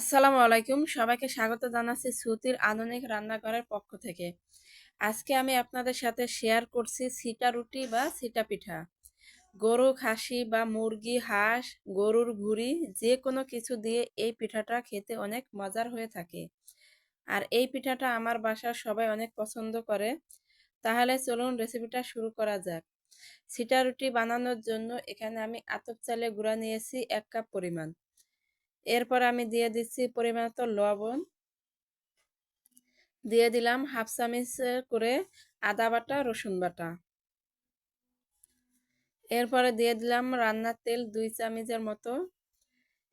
আসসালামু আলাইকুম। সবাইকে স্বাগত জানাচ্ছি শ্রুতির আধুনিক রান্নাঘরের পক্ষ থেকে। আজকে আমি আপনাদের সাথে শেয়ার করছি সিটা রুটি বা সিটা পিঠা। গরু, খাসি বা মুরগি, হাঁস, গরুর ঘুড়ি যে কোনো কিছু দিয়ে এই পিঠাটা খেতে অনেক মজার হয়ে থাকে। আর এই পিঠাটা আমার বাসার সবাই অনেক পছন্দ করে। তাহলে চলুন রেসিপিটা শুরু করা যাক। সিটা রুটি বানানোর জন্য এখানে আমি আতপ চালে গুঁড়া নিয়েছি এক কাপ পরিমাণ। এরপর আমি দিয়ে দিচ্ছি পরিমাণ মতো লবণ। দিয়ে দিলাম হাফ চামিচ করে আদা বাটা, রসুন বাটা। এরপরে দিয়ে দিলাম রান্নার তেল দুই চামচের মতো।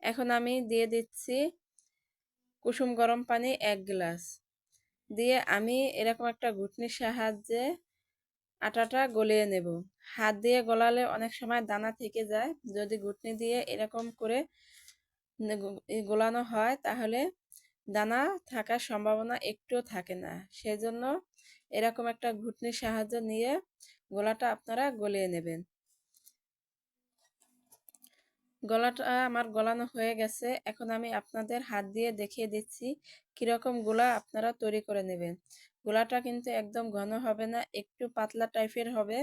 এখন আমি দিয়ে দিচ্ছি কুসুম গরম পানি এক গ্লাস। দিয়ে আমি এরকম একটা ঘুটনির সাহায্যে আটাটা গলিয়ে নেব। হাত দিয়ে গলালে অনেক সময় দানা থেকে যায়। যদি ঘুটনি দিয়ে এরকম করে গোলানো হয় তাহলে দানা থাকার সম্ভাবনা একটুও থাকে না। সেজন্য এরকম একটা ঘুটনির সাহায্য নিয়ে গোলাটা আপনারা গলিয়ে নেবেন। গলাটা আমার গলানো হয়ে গেছে, এখন আমি আপনাদের হাত দিয়ে দেখিয়ে দিচ্ছি কীরকম গোলা আপনারা তৈরি করে নেবেন। গোলাটা কিন্তু একদম ঘন হবে না, একটু পাতলা টাইপের হবে।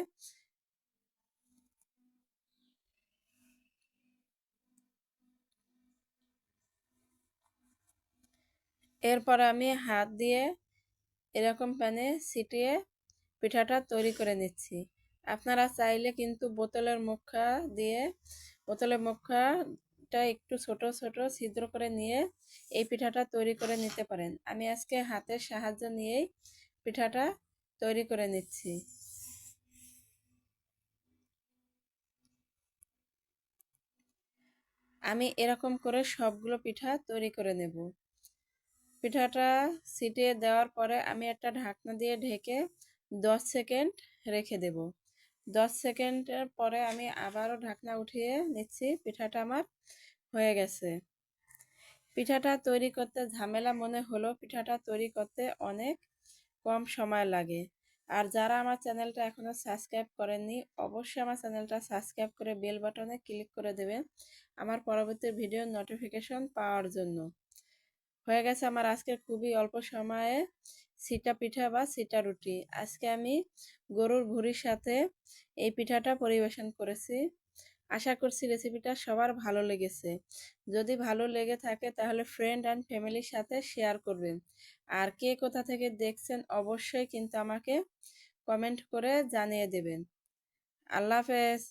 এরপর আমি হাত দিয়ে এরকম প্যানে ছিটিয়ে পিঠাটা তৈরি করে নিচ্ছি। আপনারা চাইলে কিন্তু বোতলের মুখা দিয়ে, বোতলের মুখাটা একটু ছোট ছোট ছিদ্র করে নিয়ে এই পিঠাটা তৈরি করে নিতে পারেন। আমি আজকে হাতের সাহায্য নিয়েই পিঠাটা তৈরি করে নিচ্ছি। আমি এরকম করে সবগুলো পিঠা তৈরি করে নেব। পিঠাটা ছিটিয়ে দেওয়ার পরে আমি একটা ঢাকনা দিয়ে ঢেকে দশ সেকেন্ড রেখে দেব। দশ সেকেন্ডের পরে আমি আবারও ঢাকনা উঠিয়ে নিচ্ছি, পিঠাটা আমার হয়ে গেছে। পিঠাটা তৈরি করতে ঝামেলা মনে হলো পিঠাটা তৈরি করতে অনেক কম সময় লাগে। আর যারা আমার চ্যানেলটা এখনও সাবস্ক্রাইব করেননি, অবশ্যই আমার চ্যানেলটা সাবস্ক্রাইব করে বেল বাটনে ক্লিক করে দেবেন আমার পরবর্তী ভিডিওর নোটিফিকেশন পাওয়ার জন্য। হয়ে গেছে আমার আজকে খুবই অল্প সময়ে সিটা পিঠা বা সিটা রুটি। আজকে আমি গরুর ভুড়ির সাথে এই পিঠাটা পরিবেশন করেছি। আশা করছি রেসিপিটা সবার ভালো লেগেছে। যদি ভালো লেগে থাকে তাহলে ফ্রেন্ড অ্যান্ড ফ্যামিলির সাথে শেয়ার করবেন। আর কে কোথা থেকে দেখছেন অবশ্যই কিন্তু আমাকে কমেন্ট করে জানিয়ে দেবেন। আল্লাহ হাফেজ।